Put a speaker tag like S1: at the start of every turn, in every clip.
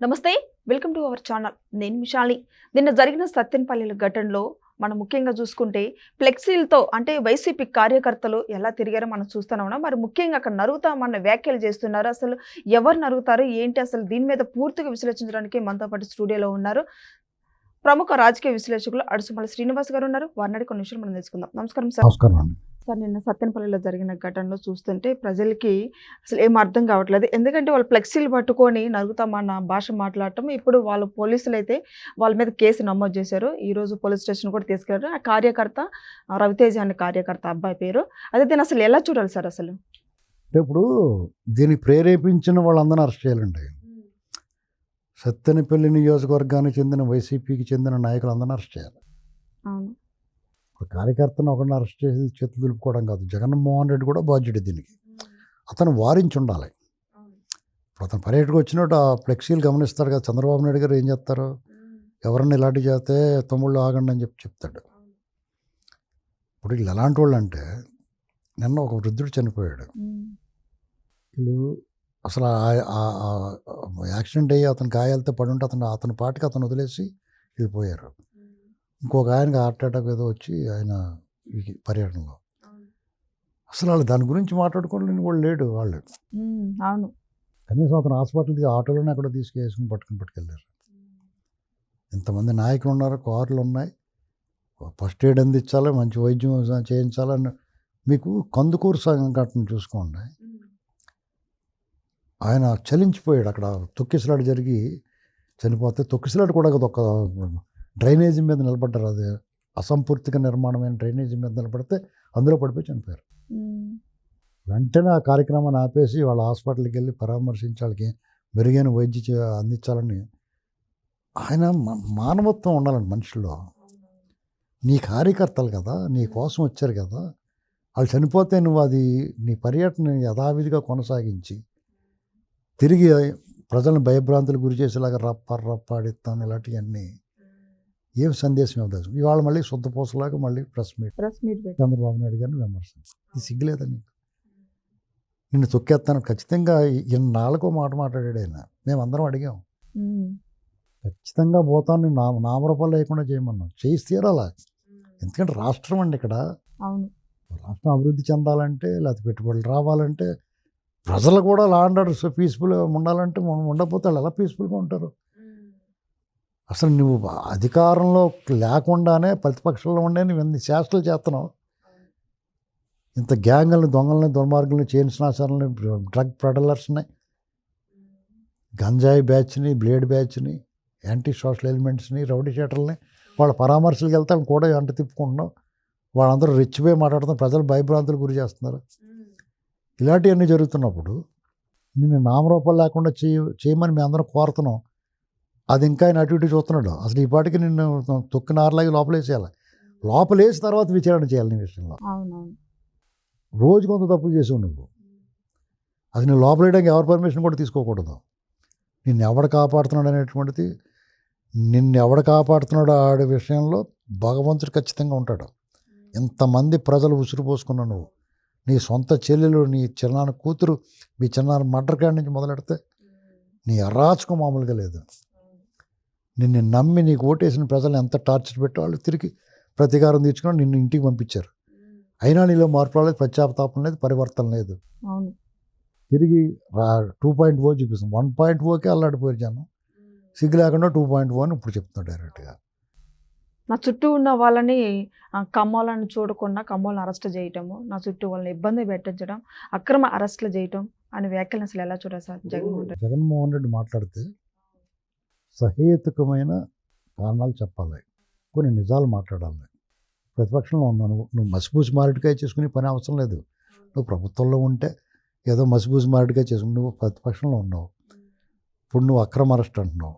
S1: నమస్తే welcome to our channel. నేను మిషాలి నిన్న జరిగిన సత్యనపల్లి ఘటనలో మనం ముఖ్యంగా చూసుకుంటే ఫ్లెక్సీలతో అంటే వైసీపీ కార్యకర్తలు ఎలా తిరిగారో మనం చూస్తూనే ఉన్నాం. మరి ముఖ్యంగా అక్కడ నరుగుతామన్న వ్యాఖ్యలు చేస్తున్నారు. అసలు ఎవరు నరుగుతారు ఏంటి? అసలు దీని మీద పూర్తిగా విశ్లేషించడానికి మనతో పాటు స్టూడియోలో ఉన్నారు. ప్రముఖ రాజకీయ విశ్లేషకులు అడుసుమల శ్రీనివాస్ గారు ఉన్నారు. వారిని కొన్ని విషయాలు మనం తెలుసుకుందాం. నమస్కారం సార్.
S2: నమస్కారం అండి.
S1: సార్ నిన్న సత్యనపల్లిలో జరిగిన ఘటనలో చూస్తుంటే ప్రజలకి అసలు ఏం అర్థం కావట్లేదు. ఎందుకంటే వాళ్ళు ఫ్లెక్సీలు పట్టుకొని నరుగుతామన్న భాష మాట్లాడటం ఇప్పుడు వాళ్ళు పోలీసులు అయితే వాళ్ళ మీద కేసు నమోదు చేశారు. ఈ రోజు పోలీస్ స్టేషన్ కూడా తీసుకెళ్ళారు. ఆ కార్యకర్త రవితేజ అనే కార్యకర్త అబ్బాయి పేరు. అదే దీన్ని అసలు ఎలా చూడాలి సార్ అసలు?
S2: ఇప్పుడు దీన్ని ప్రేరేపించిన వాళ్ళందరినీ అరెస్ట్ చేయాలండి. సత్తెనపల్లి నియోజకవర్గానికి చెందిన వైసీపీకి చెందిన నాయకులందరినీ అరెస్ట్ చేయాలి.
S1: అవును.
S2: ఒక కార్యకర్తను ఒకరిని అరెస్ట్ చేసి చేతులు దులుపుకోవడం కాదు. జగన్మోహన్ రెడ్డి కూడా బాధ్యుడు దీనికి. అతను వారించి ఉండాలి. ఇప్పుడు అతను పర్యటనకు వచ్చినట్టు ఆ ఫ్లెక్సీలు గమనిస్తారు కదా చంద్రబాబు నాయుడు గారు ఏం చేస్తారు? ఎవరన్నా ఇలాంటి చేస్తే తమ్ముళ్ళు ఆగండి అని చెప్పి చెప్తాడు. ఇప్పుడు వీళ్ళు ఎలాంటి వాళ్ళు అంటే నిన్న ఒక వృద్ధుడు చనిపోయాడు. వీళ్ళు అసలు యాక్సిడెంట్ అయ్యి అతను గాయాలతో పడి ఉంటే అతను అతని పాటికి అతను వదిలేసి వెళ్ళిపోయారు. ఇంకొక ఆయనకి హార్ట్ అటాక్ ఏదో వచ్చి ఆయన ఈ పర్యటనలో. అసలు వాళ్ళు దాని గురించి మాట్లాడుకోలేని వాళ్ళు లేడు వాళ్ళు.
S1: అవును.
S2: కనీసం అతను హాస్పిటల్కి ఆటోలోనే అక్కడ తీసుకేసుకుని పట్టుకుని పట్టుకెళ్ళారు. ఇంతమంది నాయకులు ఉన్నారు కార్లు ఉన్నాయి. ఫస్ట్ ఎయిడ్ అందించాలి మంచి వైద్యం చేయించాలని మీకు కందుకూరు సంఘటన చూసుకోండి. ఆయన చలించిపోయాడు అక్కడ. తొక్కిసలాట జరిగి చనిపోతే తొక్కిసలాట కూడా ఒక డ్రైనేజీ మీద నిలబడ్డారు. అది అసంపూర్తిగా నిర్మాణమైన డ్రైనేజీ మీద నిలబడితే అందులో పడిపోయి చనిపోయారు. వెంటనే ఆ కార్యక్రమాన్ని ఆపేసి వాళ్ళ హాస్పిటల్కి వెళ్ళి పరామర్శించి వాళ్ళకి మెరుగైన వైద్య అందించాలని ఆయన మానవత్వం ఉండాలండి మనుషుల్లో. నీ కార్యకర్తలు కదా నీ కోసం వచ్చారు కదా వాళ్ళు చనిపోతే నువ్వు అది నీ పర్యటన యథావిధిగా కొనసాగించి తిరిగి ప్రజలను భయభ్రాంతులు గురి చేసేలాగా రప్ప రప్పాడిస్తాను ఇలాంటివన్నీ ఏం సందేశం ఇవ్వదు ఇవాళ మళ్ళీ శుద్ధపూసలాగా మళ్ళీ press meet.
S1: Press meet
S2: Chandrababu Naidu గారిని విమర్శ ఇది సిగ్గులేదా నీకు? నిన్ను తొక్కేస్తాను. ఖచ్చితంగా ఇన్నాళ్ళకో మాట మాట్లాడాడు ఆయన. మేమందరం అడిగాం. ఖచ్చితంగా పోతాను. నేను నా నామరూపాలు లేకుండా చేయమన్నాం చేసి తీరాలా ఎందుకంటే రాష్ట్రం అండి ఇక్కడ. రాష్ట్రం అభివృద్ధి చెందాలంటే లేకపోతే పెట్టుబడులు రావాలంటే ప్రజలు కూడా లా అండ్ పీస్ఫుల్గా ఉండాలంటే ఉండకపోతే వాళ్ళు ఎలా పీస్ఫుల్గా ఉంటారు? అసలు నువ్వు అధికారంలో లేకుండానే ప్రతిపక్షంలో ఉండే నువ్వు ఎన్ని చేష్టలు చేస్తున్నావు? ఇంత గ్యాంగుల్ని దొంగలని దుర్మార్గుల్ని చైన్ స్నాచర్లని డ్రగ్ ప్రడలర్స్ని గంజాయి బ్యాచ్ని బ్లేడ్ బ్యాచ్ని యాంటీ సోషల్ ఎలిమెంట్స్ని రౌడీ షీటర్ని వాళ్ళ పరామర్శలకు వెళ్తాను కూడా అంట తిప్పుకుంటున్నాం వాళ్ళందరూ రెచ్చిపోయి మాట్లాడుతున్నారు ప్రజలు భయభ్రాంతులు గురి చేస్తున్నారు. ఇలాంటివన్నీ జరుగుతున్నప్పుడు నిన్ను నామరూపాలు లేకుండా చేయ చేయమని మేము అందరం కోరుతున్నాం. అది ఇంకా ఆయన అటు ఇటు చూస్తున్నాడు. అసలు ఈ పాటికి నిన్ను తొక్కిన ఆరులాగి లోపలేసేయాలి. లోపలేసి తర్వాత విచారణ చేయాలి నీ విషయంలో. రోజు కొంత తప్పులు చేసావు నువ్వు. అది నువ్వు లోపలేయడానికి ఎవరి పర్మిషన్ కూడా తీసుకోకూడదు. నిన్ను ఎవడు కాపాడుతున్నాడు అనేటువంటిది నిన్ను ఎవడు కాపాడుతున్నాడో ఆడే విషయంలో భగవంతుడు ఖచ్చితంగా ఉంటాడు. ఇంతమంది ప్రజలు ఉసురు పోసుకున్నా నువ్వు నీ సొంత చెల్లెలు నీ చిన్నాన్న కూతురు మీ చిన్నాన్న మర్డర్ కాడి నుంచి మొదలెడితే నీ అరాచకం మామూలుగా లేదు. నిన్ను నమ్మి నీకు ఓటేసిన ప్రజలు ఎంత టార్చర్ పెట్టి వాళ్ళు తిరిగి ప్రతీకారం తీర్చుకొని నిన్ను ఇంటికి పంపించారు. అయినా నీలో మార్పు రాలేదు పశ్చాత్తాపం లేదు పరివర్తన లేదు. తిరిగి రా టూ పాయింట్ ఓ చూపిస్తుంది వన్ పాయింట్ ఓకే అల్లాడిపోయారు జనం. సిగ్గు లేకుండా టూ పాయింట్ ఓ అని ఇప్పుడు చెప్తున్నాడు డైరెక్ట్గా
S1: నా చుట్టూ ఉన్న వాళ్ళని ఆ, కమ్మోళ్ళని చూడకుండా కమ్మోళ్ళని అరెస్ట్ చేయటము నా చుట్టూ వాళ్ళని ఇబ్బంది పెట్టించడం అక్రమ అరెస్టులు చేయటం అనే వ్యాఖ్యలు అసలు ఎలా చూడాలి సార్? జగన్మోహన్ రెడ్డి?
S2: జగన్మోహన్ రెడ్డి మాట్లాడితే సహేతుకమైన కారణాలు చెప్పాలి. కొన్ని నిజాలు మాట్లాడాలి. ప్రతిపక్షంలో ఉన్నావు నువ్వు నువ్వు మసిపూసి మారడికాయ చేసుకునే పని అవసరం లేదు. నువ్వు ప్రభుత్వంలో ఉంటే ఏదో మసిపూసి మారడికాయ చేసుకుని నువ్వు ప్రతిపక్షంలో ఉన్నావు. ఇప్పుడు నువ్వు అక్రమ అరెస్ట్ అంటున్నావు.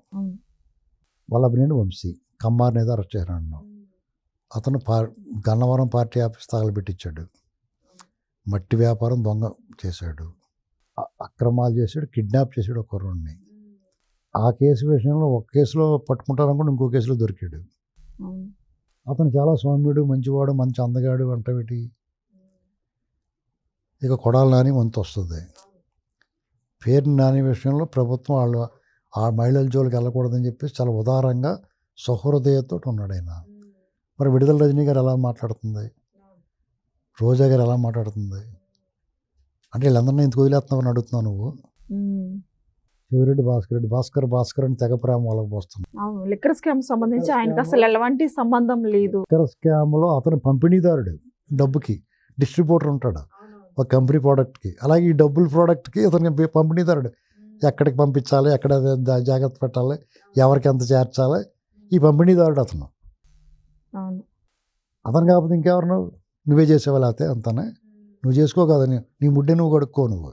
S2: వల్లభనేని వంశీ. కమ్మారిని ఏదో అరెస్ట్ అంటున్నావు. అతను పా గన్నవరం పార్టీ ఆఫీస్ తగలబెట్టించాడు. మట్టి వ్యాపారం దొంగ చేశాడు. అక్రమాలు చేశాడు కిడ్నాప్ చేశాడు ఒక కుర్రోడిని ఆ కేసు విషయంలో ఒక కేసులో పట్టుకుంటారనుకుంటే ఇంకో కేసులో దొరికాడు. అతను చాలా సౌమ్యుడు మంచివాడు మంచి అందగాడు అంటవిటి ఇక కొడాలి నాని వంతు వస్తుంది. పేరు నాని విషయంలో ప్రభుత్వం వాళ్ళు ఆ మహిళల జోలికి వెళ్ళకూడదని చెప్పేసి చాలా ఉదారంగా సహృదయతో ఉన్నాడు ఆయన. మరి విడుదల రజనీ గారు ఎలా మాట్లాడుతుంది? రోజా గారు ఎలా మాట్లాడుతుంది? అంటే వీళ్ళందరినీ ఇంత వదిలేస్తున్నావు అడుగుతున్నావు నువ్వు. శివరెడ్డి భాస్కర్ రెడ్డి భాస్కర్ భాస్కర్ అని తెగ ప్రేమ వాళ్ళకి పోస్తుంది.
S1: అవును లిక్కర్ స్కామ్ సంబంధించి ఆయనకి అసలు ఎలాంటి సంబంధం లేదు.
S2: ఇతర స్కామ్లో అతను పంపిణీదారుడు డబ్బుకి డిస్ట్రిబ్యూటర్ ఉంటాడు ఒక కంపెనీ ప్రోడక్ట్కి అలాగే ఈ డబ్బుల ప్రోడక్ట్కి పి- పంపిణీదారుడు. ఎక్కడికి పంపించాలి ఎక్కడ జాగ్రత్త పెట్టాలి ఎవరికి ఎంత చేర్చాలి ఈ పంపిణీదారుడు అతను.
S1: అవును.
S2: అతను కాకపోతే ఇంకెవరు నువ్వు? నువ్వే చేసేవా లేకపోతే అంతనే. నువ్వు చేసుకో కదా నీ- నీ ముడ్డే నువ్వు కడుక్కో నువ్వు.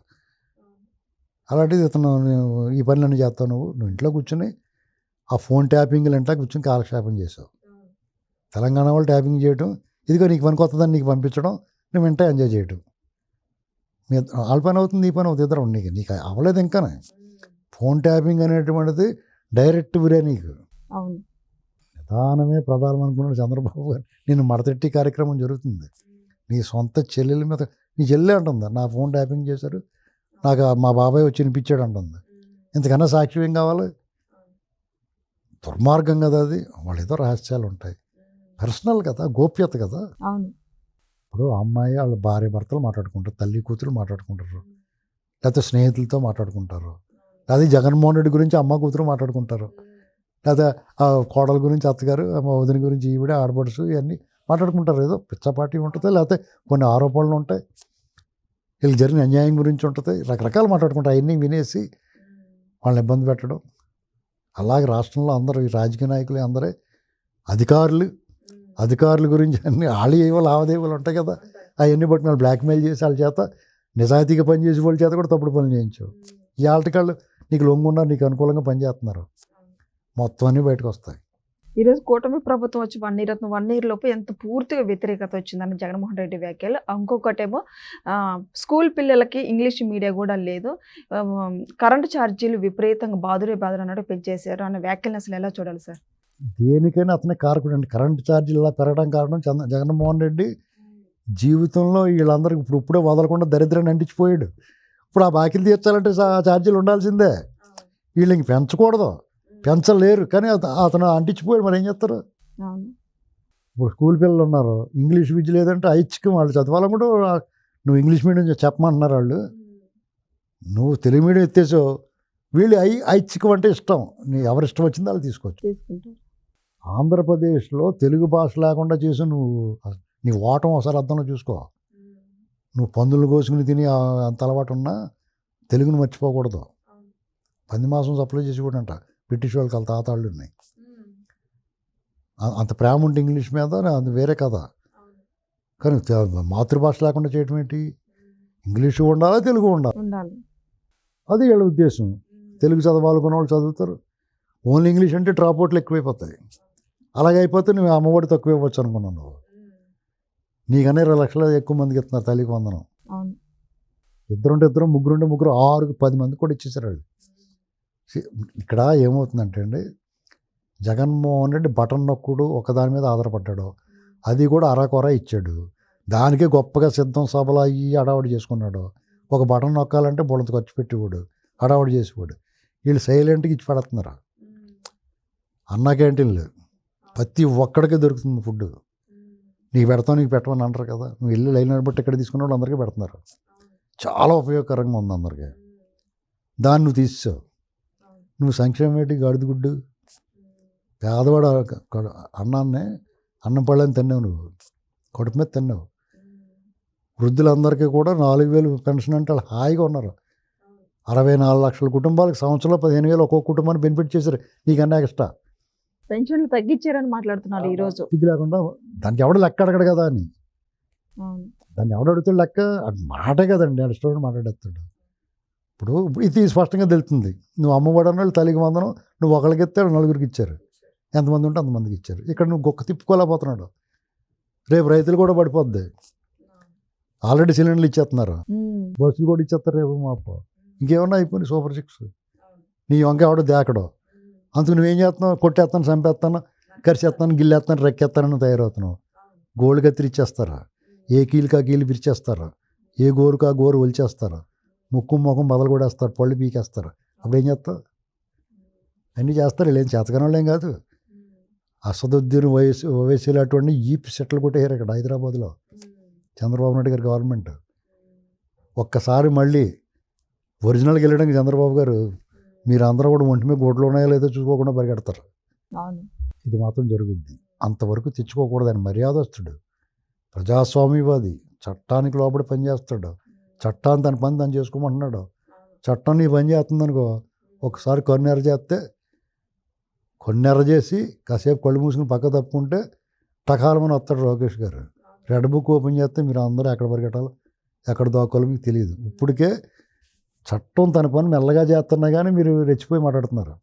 S2: అలాంటిది ఇతను ఈ పనులన్నీ చేస్తావు నువ్వు నువ్వు ఇంట్లో కూర్చొని ఆ ఫోన్ ట్యాపింగ్లు ఇంట్లో కూర్చొని కాలక్షేపం చేసావు. తెలంగాణ వాళ్ళు ట్యాపింగ్ చేయడం ఇదిగో నీకు పనికి వస్తుందని నీకు పంపించడం నువ్వు ఇంటే ఎంజాయ్ చేయడం మీ వాళ్ళ పని అవుతుంది నీ పని అవుతుంది ఇద్దరు నీకు నీకు అవ్వలేదు ఇంకానే ఫోన్ ట్యాపింగ్ అనేటువంటిది డైరెక్ట్ విరే నీకు. నిదానమే ప్రధానం అనుకున్నాడు చంద్రబాబు గారు. నేను మడతెట్టి కార్యక్రమం జరుగుతుంది. నీ సొంత చెల్లెల మీద నీ చెల్లె అంటుంది నా ఫోన్ ట్యాపింగ్ చేశారు నాకు మా బాబాయ్ వచ్చి వినిపించాడు అంటుంది. ఇంతకన్నా సాక్ష్యం ఏం కావాలి? దుర్మార్గం కదా అది. వాళ్ళు ఏదో రహస్యాలు ఉంటాయి. పర్సనల్ కదా గోప్యత కదా.
S1: అవును.
S2: ఇప్పుడు అమ్మాయి వాళ్ళ భార్య భర్తలు మాట్లాడుకుంటారు తల్లి కూతురు మాట్లాడుకుంటారు లేకపోతే స్నేహితులతో మాట్లాడుకుంటారు అది జగన్మోహన్ రెడ్డి గురించి అమ్మ కూతురు మాట్లాడుకుంటారు లేదా ఆ కోడల గురించి అత్తగారు మా వదిన గురించి ఈవిడ ఆడపడుచు ఇవన్నీ మాట్లాడుకుంటారు. ఏదో పిచ్చపాటి ఉంటుంది లేకపోతే కొన్ని ఆరోపణలు ఉంటాయి. వీళ్ళకి జరిగిన అన్యాయం గురించి ఉంటుంది. రకరకాలు మాట్లాడుకుంటారు అవన్నీ వినేసి వాళ్ళని ఇబ్బంది పెట్టడం. అలాగే రాష్ట్రంలో అందరూ ఈ రాజకీయ నాయకులు అందరే అధికారులు అధికారుల గురించి అన్ని వాళ్ళు ఏవో లావాదేవీలు ఉంటాయి కదా. అవన్నీ బట్టి వాళ్ళు బ్లాక్మెయిల్ చేసి వాళ్ళ చేత నిజాయితీగా పనిచేసే వాళ్ళ చేత కూడా తప్పుడు పనులు చేయించు. ఈ ఆటకాళ్ళు నీకు లొంగున్నారు నీకు అనుకూలంగా పనిచేస్తున్నారు మొత్తం అన్నీ బయటకు వస్తాయి.
S1: ఈరోజు కూటమి ప్రభుత్వం వచ్చి వన్ ఇయర్ అవుతుంది. వన్ ఇయర్ లోపు ఎంత పూర్తిగా వ్యతిరేకత వచ్చిందని జగన్మోహన్ రెడ్డి వ్యాఖ్యలు. ఇంకొకటేమో స్కూల్ పిల్లలకి ఇంగ్లీష్ మీడియా కూడా లేదు. కరెంటు ఛార్జీలు విపరీతంగా బాదురే బాదురు అన్నట్టు పెంచేశారు అన్న వ్యాఖ్యలను అసలు ఎలా చూడాలి సార్?
S2: దేనికైనా అతనే కారకుడు అండి. కరెంటు ఛార్జీలు ఇలా పెరగడం కారణం చంద్ర జగన్మోహన్ రెడ్డి జీవితంలో వీళ్ళందరికీ ఇప్పుడు ఇప్పుడే వదలకుండా దరిద్రాన్ని అంటించిపోయాడు. ఇప్పుడు ఆ బాకీలు తీర్చాలంటే ఛార్జీలు ఉండాల్సిందే. వీళ్ళకి పెంచకూడదు. పెంచలేరు కానీ అత- అతను అంటించిపోయాడు మరి ఏం చేస్తారు? ఇప్పుడు స్కూల్ పిల్లలు ఉన్నారు ఇంగ్లీష్ విద్య లేదంటే ఐచ్ఛికం వాళ్ళు చదవాలని కూడా నువ్వు ఇంగ్లీష్ మీడియం చెప్పమంటున్నారు వాళ్ళు. నువ్వు తెలుగు మీడియం ఎత్తేసావు వీళ్ళు ఐ ఐచ్ఛికం అంటే ఇష్టం నీ ఎవరి ఇష్టం వచ్చిందో వాళ్ళు తీసుకోవచ్చు. ఆంధ్రప్రదేశ్లో తెలుగు భాష లేకుండా చేసి నువ్వు నీ ఓటం ఒకసారి అర్థంలో చూసుకో. నువ్వు పందులు కోసుకుని తిని అంత అలవాటు ఉన్నా తెలుగుని మర్చిపోకూడదు. పంది మాసం సప్లై చేసి కూడా అంట. బ్రిటిష్ వాళ్ళకి వాళ్ళ తాతాళ్ళు ఉన్నాయి. అంత ప్రేమ ఉంటే ఇంగ్లీష్ మీద అది వేరే కథ. కానీ మాతృభాష లేకుండా చేయటం ఏంటి? ఇంగ్లీషు ఉండాలా తెలుగు ఉండాలి?
S1: ఉండాలి.
S2: అది వీళ్ళ ఉద్దేశం. తెలుగు చదవాలనుకున్న వాళ్ళు చదువుతారు. ఓన్లీ ఇంగ్లీష్ అంటే డ్రాప్ అవుట్లు ఎక్కువైపోతాయి. అలాగే అయిపోతే నువ్వు అమ్మఒడి తక్కువ ఇవ్వచ్చు అనుకున్నావు నువ్వు. నీకనే ఇరవై లక్షలు ఎక్కువ మందికి ఇస్తున్నారు తల్లికి వందనం.
S1: అవును.
S2: ఇద్దరుంటే ఇద్దరు ముగ్గురుంటే ముగ్గురు ఆరు పది మంది కూడా ఇచ్చేసారు వాళ్ళు. ఇక్కడ ఏమవుతుందంటే అండి జగన్మోహన్ రెడ్డి బటన్ నొక్కుడు ఒకదాని మీద ఆధారపడ్డాడు. అది కూడా అరకొర ఇచ్చాడు. దానికే గొప్పగా సిద్ధం సభలు అయ్యి అడావుడు చేసుకున్నాడు. ఒక బటన్ నొక్కాలంటే బుడంత ఖర్చు పెట్టేవాడు అడావుడు చేసేవాడు. వీళ్ళు సైలెంట్గా ఇచ్చి పెడుతున్నారు? అన్న క్యాంటీన్లు ప్రతి ఒక్కడికే దొరుకుతుంది ఫుడ్. నీకు పెడతావు నీకు పెట్టమని అంటారు కదా. నువ్వు వెళ్ళి లైన్ బట్టి ఇక్కడ తీసుకున్న వాళ్ళు అందరికీ పెడుతున్నారు. చాలా ఉపయోగకరంగా ఉంది అందరికీ. దాన్ని నువ్వు తీసావు నువ్వు సంక్షేమం ఏంటి? గాడిద గుడ్డు. పేదవాడు అన్నాన్ని అన్నం పళ్ళని తిన్నావు నువ్వు. కడుపు మీద తిన్నావు. వృద్ధులందరికీ కూడా నాలుగు వేలు పెన్షన్ అంటే వాళ్ళు హాయిగా ఉన్నారు. అరవై నాలుగు లక్షల కుటుంబాలకు సంవత్సరంలో పదిహేను వేలు ఒక్కొక్క కుటుంబాన్ని బెనిఫిట్ చేశారు. నీకన్నా ఎక్స్ట్రా?
S1: పెన్షన్లు తగ్గించారని మాట్లాడుతున్నారు ఈ రోజు
S2: ఇది లేకుండా దానికి ఎవడు లెక్క అడగడు కదా అని. దాన్ని ఎవడు అడుగుతాడు లెక్క అది మాటే కదండి. ఇష్టం మాట్లాడేస్తాడు. ఇప్పుడు ఇప్పుడు ఇది స్పష్టంగా తెలుస్తుంది. నువ్వు అమ్మఒడి అన్న వాళ్ళు తల్లికి వందనం నువ్వు ఒకరికి ఇస్తే నలుగురికి ఇచ్చారు. ఎంతమంది ఉంటే అంతమందికి ఇచ్చారు. ఇక్కడ నువ్వు గొక్క తిప్పుకోలేకపోతున్నాడు. రేపు రైతులు కూడా పడిపోద్ది. ఆల్రెడీ సిలిండర్లు ఇచ్చేస్తున్నారు. బస్సులు కూడా ఇచ్చేస్తారు రేపు మాపు ఇంకేమన్నా అయిపోయింది సూపర్ సిక్స్? నీ వంక ఎవడో దేకడో. అందుకు నువ్వేం చేస్తున్నావు? కొట్టేస్తాను చంపేస్తాను కరిచేస్తాను గిల్లేస్తాను రెక్కేస్తానని తయారవుతున్నావు. గోళ్ళు కత్తిరి ఇచ్చేస్తారా ఏ కీలుకా కీలు పిరిచేస్తారా ఏ గోరుకా గోరు ఒలిచేస్తారా? ముక్కు ముఖం బదలు కూడా వేస్తారు పళ్ళు పీకేస్తారు. అప్పుడు ఏం చేస్తావు అన్నీ చేస్తారు వీళ్ళు ఏం చేతకాని వాళ్ళు ఏం కాదు అసదుద్దీన్ వయసు ఓవైసీలు అటువంటి ఈ సెట్లు కొట్టేయారు ఇక్కడ హైదరాబాద్లో. చంద్రబాబు నాయుడు గారి గవర్నమెంట్. ఒక్కసారి మళ్ళీ ఒరిజినల్కి వెళ్ళడానికి చంద్రబాబు గారు మీరు అందరూ కూడా ఒంటి మీద గోట్లు ఉన్నాయో లేదో చూసుకోకుండా పరిగెడతారు. ఇది మాత్రం జరుగుద్ది. అంతవరకు తెచ్చుకోకూడదు ఆయన మర్యాదస్తుడు. ప్రజాస్వామ్యవాది చట్టానికి లోబడి పనిచేస్తాడు. చట్టాన్ని తన పని తను చేసుకోమంటున్నాడు. చట్టం నీ పని చేస్తుందనుకో ఒకసారి కొన్నెర చేస్తే కొన్నెర చేసి కాసేపు కళ్ళు మూసుకుని పక్క తప్పుకుంటే టకాలమని వస్తాడు లోకేష్ గారు. రెడ్ బుక్ ఓపెన్ చేస్తే మీరు అందరూ ఎక్కడ పరిగెట్టాలి ఎక్కడ దోకాలో మీకు తెలియదు. ఇప్పటికే చట్టం తన పని మెల్లగా చేస్తున్నా కానీ మీరు రెచ్చిపోయి మాట్లాడుతున్నారు.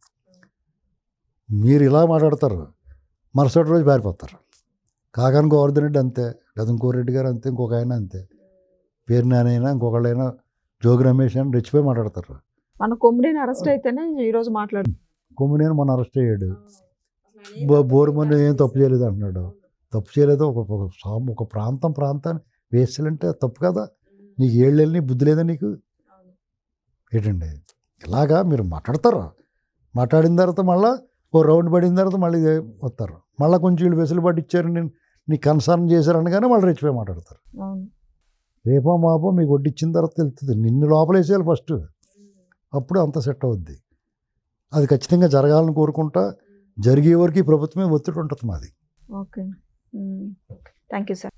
S2: మీరు ఇలా మాట్లాడతారు మరుసటి రోజు పారిపోతారు. కాకాని గోవర్ధన్ రెడ్డి అంతే లేదా ఇంకో రెడ్డి గారు అంతే ఇంకొక ఆయన అంతే. పేరు నానైనా ఇంకొకళ్ళైనా జోగి రమేష్ అని రెచ్చిపోయి మాట్లాడతారు.
S1: మన కొమ్మిడిని అరెస్ట్ అయితేనే ఈ రోజు మాట్లాడు
S2: కొమ్మినేని మొన్న అరెస్ట్ అయ్యాడు. బోరుమని ఏం తప్పు చేయలేదు అంటున్నాడు. తప్పు చేయలేదు. ఒక ఒక ప్రాంతం ప్రాంతాన్ని వేసాలంటే తప్పు కదా. నీకు ఏళ్ళు వెళ్ళి బుద్ధి లేదా నీకు? ఏంటండి? ఇలాగా మీరు మాట్లాడతారు? మాట్లాడిన తర్వాత మళ్ళీ ఓ రౌండ్ పడిన తర్వాత మళ్ళీ ఇదే వస్తారు. మళ్ళీ కొంచెం వీళ్ళు వెసులుబాటు ఇచ్చారు నేను నీ కన్సర్న్ చేశారు అనగానే మళ్ళీ రెచ్చిపోయి మాట్లాడతారు.
S1: అవును.
S2: రేపో మాపో మీకు వడ్డిచ్చిన తర్వాత తెలుస్తుంది నిన్ను లోపలేసేయాలి ఫస్ట్. అప్పుడు అంత సెట్ అవుద్ది. అది ఖచ్చితంగా జరగాలని కోరుకుంటా. జరిగే వరకు ప్రభుత్వమే ఒత్తిడి ఉంటుంది మాది.
S1: ఓకే. Thank you sir.